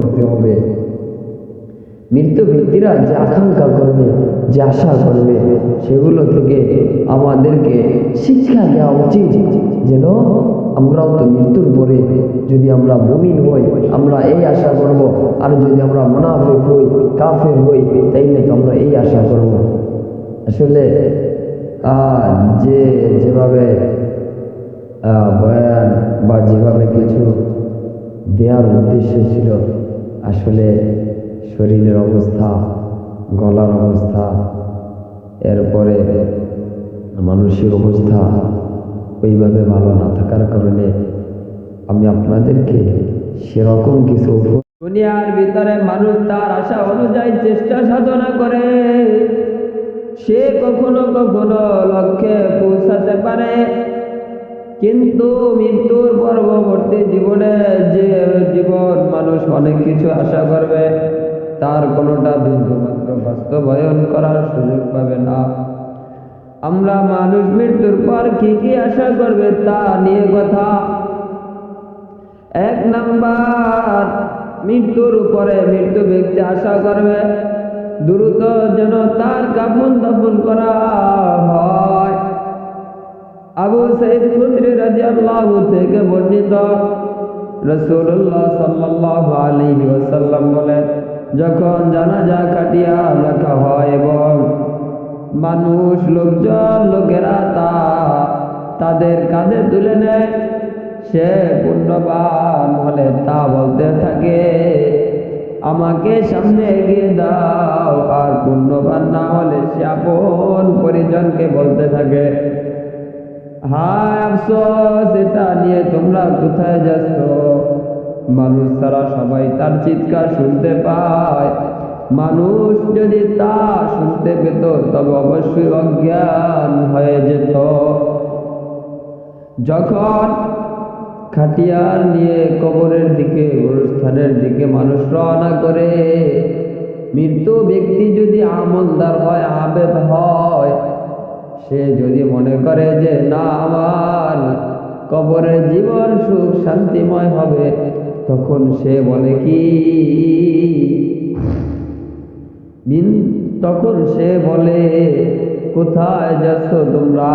করতে হবে। মৃত্যু ব্যক্তিরা যে আকাঙ্ক্ষা করবে, যে আশা করবে, সেগুলো থেকে আমাদেরকে শিক্ষা দেওয়া উচিত যেন আমরাও তো মৃত্যুর পরে যদি আমরা মুমিন হই, আমরা এই আশা করব। আর যদি আমরা মুনাফিক হই, কাফের হই, তাইলে তো আমরা এই আশা করব। আসলে যে যেভাবে বয়ান বা যেভাবে কিছু দেওয়ার উদ্দেশ্য ছিল আসলে শরীরের অবস্থা, গলার অবস্থা, এরপরে মানুষের অবস্থা ওইভাবে ভালো না থাকার কারণে আমি আপনাদেরকে সেরকম কিছু দুনিয়ার ভিতরে মানুষ তার আশা অনুযায়ী চেষ্টা সাধনা করে। সে কখনো কখনো লক্ষ্যে পৌঁছাতে পারে। কিন্তু মৃত্যুর পরবর্তী জীবনে যে জীবন মানুষ অনেক কিছু আশা করবে, তার কোনোটা বিন্দু মাত্র বাস্তবায়ন করার সুযোগ পাবে না। আমরা মানুষ মৃত্যুর পর কি কি আশা করবে তা নিয়ে কথা। এক নাম্বার, মৃত্যুর উপরে মৃত্যু ব্যক্তি আশা করবে, দ্রুত যেন তার কাফন দাফন করা হয়। আবু সাইদ খুদরি রাদিয়াল্লাহু থেকে বর্ণিত রাসূলুল্লাহ সাল্লাল্লাহু আলাইহি ওয়াসাল্লাম বলেন, যখন জানাজা কাটিয়া লেখা হয় এবং মানুষ লোকজন, লোকেরা তা তাদের কাঁধে তুলে নেয়, সে পুণ্যবান হলে তা বলতে থাকে, আমাকে সামনে এগিয়ে দাও, আর পুণ্যবান না হলে সে আপন পরিজনকে বলতে থাকে। হায় আফসোস, এটা নিয়ে তোমরা কোথায় যাচ্ছ? মানুষ তারা সবাই তার চিৎকার শুনতে পায়। মানুষ যদি তা শুনতে পেত, তবে অবশ্যই অজ্ঞান হয়ে যেত। যখন খাটিয়ার নিয়ে কবরের দিকে, অনুষ্ঠানের দিকে মানুষ রওনা করে মৃত্যু ব্যক্তি যদি আমলদার হয়, আবেদ হয় সে যদি মনে করে যে না, আমার কবরের জীবন সুখ শান্তিময় হবে, তখন সে বলে কি? তখন সে বলে, কোথায় যাচ্ছ তোমরা?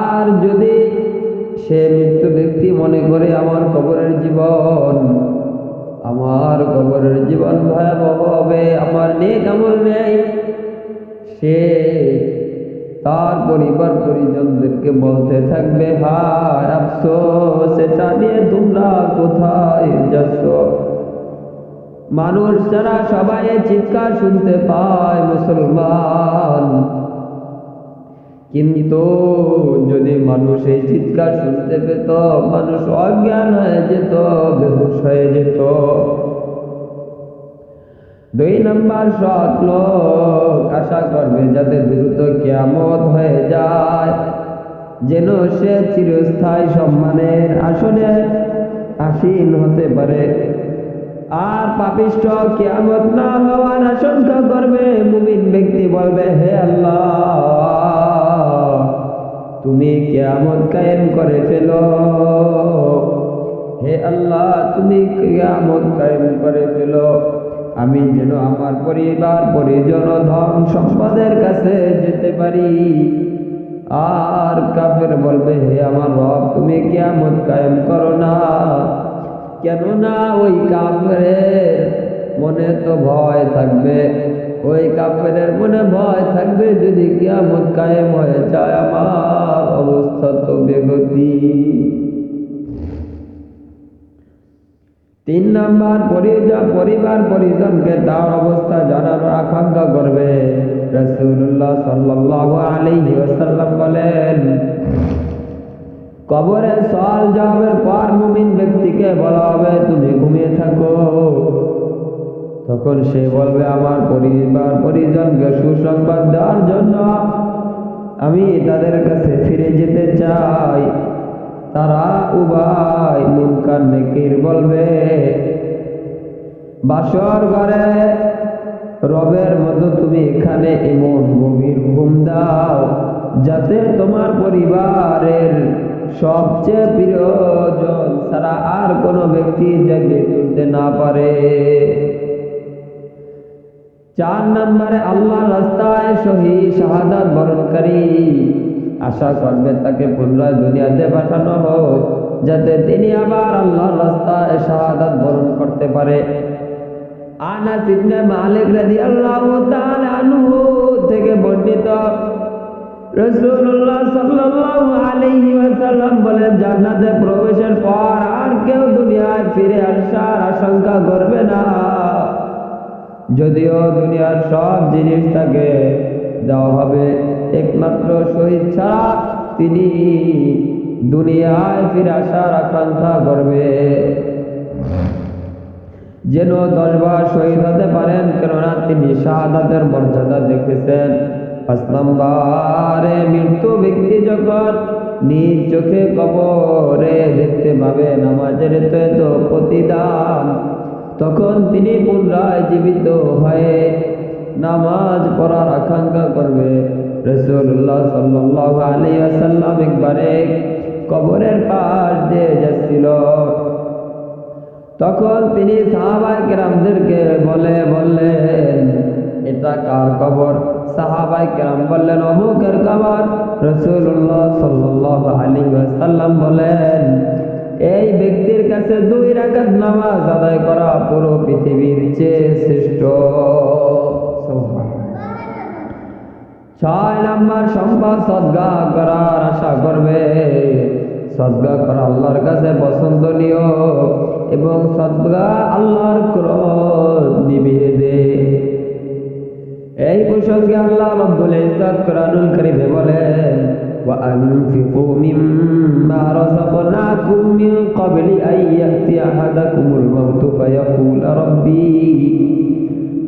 আর যদি সে মৃত্যু ব্যক্তি মনে করে আমার কবরের জীবন, আমার কবরের জীবন ভয়াবহ হবে, আমার নেক আমল নেই সে তার পরিবার পরিজনদেরকে বলতে থাকবে, হায় আফসোস, এটা নিয়ে তোমরা কোথায় যাচ্ছ? মানুষ যারা সবাই চিৎকার শুনতে পায়, মুসলমান। কিন্তু যদি মানুষ এই চিৎকার শুনতে পেত, মানুষ অজ্ঞান হয়ে যেত, বেহুশ হয়ে যেত। দুই নম্বর সৎ লোক আশা করবে যাতে দ্রুত কেয়ামত হয়ে যায়। যেন সে চিরস্থায়ী সম্মানের আসনে আসীন হতে পারে। আর পাপিষ্ট কেয়ামত না হওয়ার আশঙ্কা করবে। মুমিন ব্যক্তি বলবে, হে আল্লাহ, তুমি কেয়ামত কায়েম করে ফেলো। হে আল্লাহ, তুমি কেয়ামত কায়েম করে ফেলো। আমি যেন আমার পরিবার, পরিজন ধন সম্পদের কাছে যেতে পারি। আর কাফের বলবে, হে আমার রব, তুমি কেয়ামত কায়েম করো না। কেননা ওই কাফের মনে তো ভয় থাকবে। ওই কাফের মনে ভয় থাকবে যদি কিয়ামত কায়েম হয়ে যায়। আমার অবস্থা তো বেগতি তিন নাম্বার পরিজন পরিবার পরিজনকে তার অবস্থা জানানোর আকাঙ্ক্ষা করবে। রাসূলুল্লাহ সাল্লাল্লাহু আলাইহি ওয়াসাল্লাম বলেন কবরে সওয়াল জবাবের পর মুমিন ব্যক্তিকে বলা হবে, তুমি ঘুমিয়ে থাকো। তখন সে বলবে, আমার পরিবার পরিজনকে সুসংবাদ দেওয়ার জন্য আমি তাদের কাছে ফিরে যেতে চাই। তারা উভয় মুনকার নেকির বলবে, বাসর ঘরে রবের মতো তুমি এখানে এমন গভীর ঘুম দাও যাতে তোমার পরিবারের সবচেয়ে প্রিয়জন ছাড়া আর কোনো ব্যক্তি জাগিয়ে তুলতে না পারে। চার নম্বরে আল্লাহ রাস্তায় শহীদ শাহাদাত বরণকারী আশা করবে তাকে পুনরায় দুনিয়াতে পাঠানো হোক, যাতে তিনি আবার আল্লাহর রাস্তায় শাহাদাত বরণ করতে পারে। আনাস ইবনে মালিক রাদিয়াল্লাহু তাআলা আনহু থেকে বর্ণিত, রাসূলুল্লাহ সাল্লাল্লাহু আলাইহি ওয়াসাল্লাম বলেন, জান্নাতে প্রবেশের পর আর কেউ দুনিয়ায় ফিরে আসার আশঙ্কা করবে না। যদিও দুনিয়ার সব জিনিস তাকে দেওয়া হবে একমাত্র শহীদ ছাড়া তিনি দুনিয়ায় ফিরে আসার আকাঙ্ক্ষা করবে। যেন দশবার শহীদ হতে পারেন, কেননা তিনি শাহাদাতের মর্যাদা দেখেছেন। পাঁচ মৃত্যু ব্যক্তি যখন নিজ চোখে কবরে দেখতে পাবে, নামাজের তো প্রতিদান, তখন তিনি পুনরায় জীবিত হয়ে নামাজ পড়ার আকাঙ্ক্ষা করবে। রসুল্লাহ সাল্লাহ আলী আসাল্লাম একবারে কবরের পাশ দিয়ে যাচ্ছিল। তখন তিনি সাহাবাই কেরামদেরকে বলে বললেন এটা কার কবর? সাহাবাই কেরাম বললেন, অমুকের কবর। রসুল্লাহ সাল্লাহ আলী সাল্লাম বলেন, এই ব্যক্তির কাছে দুই রাকাত নামাজ আদায় করা পুরো পৃথিবীর চেয়ে শ্রেষ্ঠ। ছয় নাম্বার সম্পদ সদ্গা করার আশা করবে সদ্গা করা আল্লাহর কাছে পছন্দনীয় এবং সদ্গা আল্লাহর ক্রোধ নিভিয়ে দে এই প্রসঙ্গে আল্লাহ রব্বুল ইজ্জত কোরআনুল কারীমে বলেন وأنفقوا مما رزقناكم من قبل أن يأتي أحدكم الموت فيقول ربي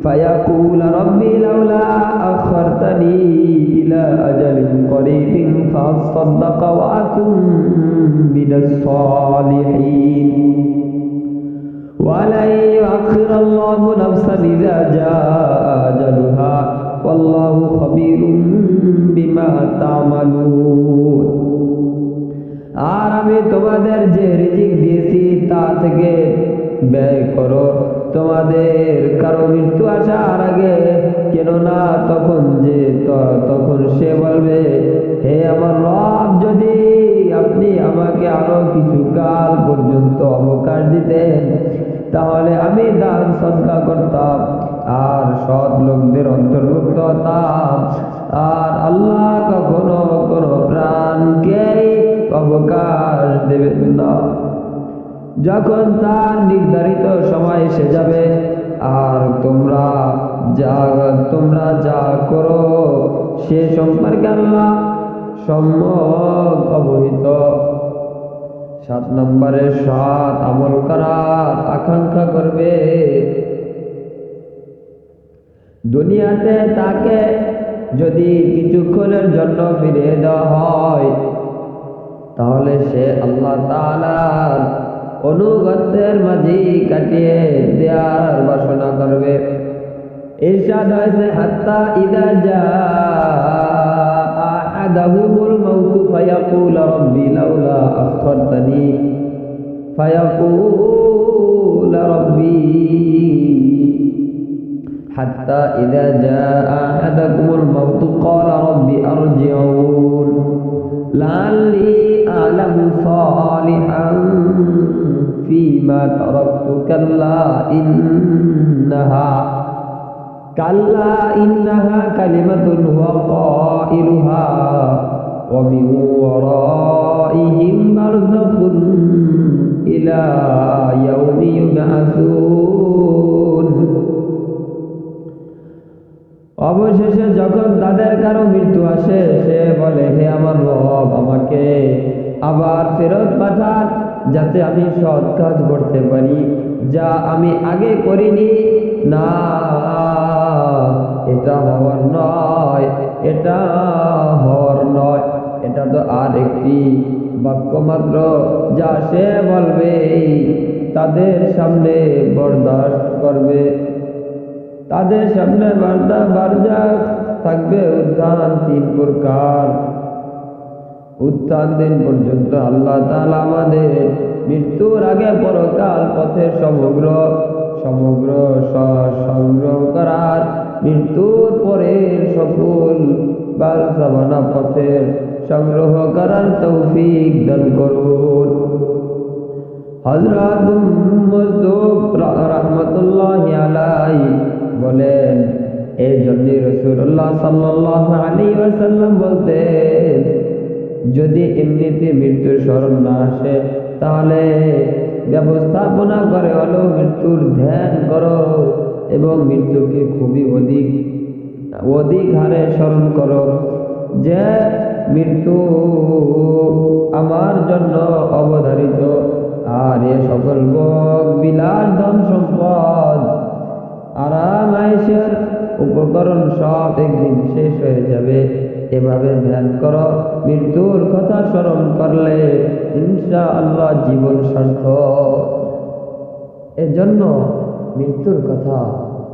فيقول ربي لولا أخرتني إلى أجل قريب فأصدق وأكن من الصالحين ولن يؤخر الله نفسا إذا جاء أجلها والله خبير بما تعملون আর আমি তোমাদের যে রিজিক দিয়েছি তা থেকে ব্যয় করো তোমাদের কারও মৃত্যু আসার আগে, কেননা তখন যে তখন সে বলবে, হে আমার রব, যদি আপনি আমাকে আরও কিছু কাল পর্যন্ত অবকাশ দিতেন, তাহলে আমি দান সৎকা করতাম। আর সৎ লোকদের অন্তর্ভুক্ত হতাম। আর আল্লাহ কখনো যখন তার নির্ধারিত সময় এসে যাবে, আর তোমরা যা তোমরা যা করো, সে সম্পর্কে আল্লাহ সম্যক অবহিত। সাত নম্বরে সাত আমল করার আকাঙ্ক্ষা করবে। দুনিয়াতে তাকে যদি কিছুক্ষণের জন্য ফিরিয়ে দেওয়া হয়, তাহলে সে আল্লাহ তালার অনুগত্যের মাঝি কাটিয়ে দেওয়ার বাসনা করবে ইরশাদ হয়েছে হাত্তা ইদা যা আহাদাহুমুল মাউতু ফায়াকুল রাব্বি লাউলা আখরতানি ফায়াকুল রাব্বি حتى إذا جاء أحدكم الموت قال رب أرجعون لعلي أعلم صالحا فيما تركت كلا إنها كلا إنها كلمة هو قائلها ومن ورائهم برزخ إلى يوم يبعثون অবশেষে যখন তাদের কারো মৃত্যু আসে সে বলে হে যাতে আমি সৎ কাজ করতে পারি। যা আমি আগে করিনি, না, এটা হওয়ার নয়, এটা হওয়ার নয়। এটা তো আর একটি বাক্য মাত্র, যা সে বলবে, তাদের সামনে বরদাস্ত করবে। তাদের সামনে বার্তা বারজা থাকবে উদ্যান তিন প্রকার। উত্থান দিন পর্যন্ত আল্লাহ তাআলা আমাদের মৃত্যুর আগে পরকাল পথের সমগ্র সমগ্র সংগ্রহ করার মৃত্যুর পরের সকল বালসাবানা পথের সংগ্রহ করার তৌফিক দান করুন। হজরত রহমতুল্লাহ আলাই বলেন এই জন্য রসুল্লাহ সাল্লাহ আলী বলতেন যদি এমনিতে মৃত্যুর স্মরণ না আসে, তাহলে ব্যবস্থাপনা করে হলো মৃত্যুর ধ্যান করো এবং মৃত্যুকে খুবই অধিক অধিক হারে স্মরণ করো যে মৃত্যু আমার জন্য অবধারিত। আর এ সকল ভোগ, বিলাস, ধন সম্পদ, আরাম উপকরণ সব একদিন শেষ হয়ে যাবে। এভাবে ধ্যান করো। মৃত্যুর কথা স্মরণ করলে ইনশা আল্লাহ জীবন সার্থক। এজন্য মৃত্যুর কথা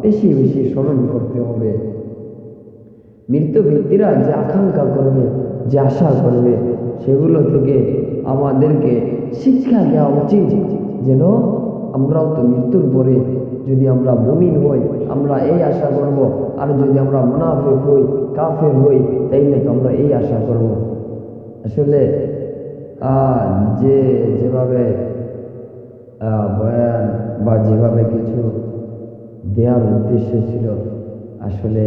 বেশি বেশি স্মরণ করতে হবে। মৃত্যু ব্যক্তিরা যে আকাঙ্ক্ষা করবে, যে আশা করবে, সেগুলো থেকে আমাদেরকে শিক্ষা দেওয়া উচিত। যেন আমরাও তো মৃত্যুর পরে যদি আমরা মুমিন হই, আমরা এই আশা করব। আর যদি আমরা মুনাফিক হই, কাফের হই, তাইলে তো আমরা এই আশা করব। আসলে যে যেভাবে বয়ান বা যেভাবে কিছু দেওয়ার উদ্দেশ্য ছিল, আসলে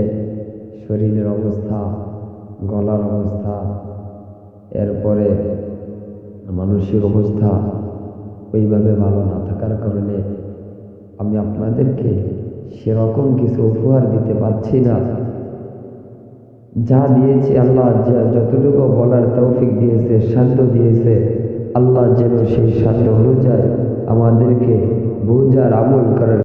শরীরের অবস্থা, গলার অবস্থা, এরপরে মানসিক অবস্থা ওইভাবে ভালো না থাকার কারণে আমি আপনাদেরকে সেরকম কিছু উপহার দিতে পারছি না। যা দিয়েছে আল্লাহ যতটুকু বলার তৌফিক দিয়েছে, সাধ্য দিয়েছে, আল্লাহ যেন সেই সাধ্য অনুযায়ী আমাদেরকে বোঝার আমল করার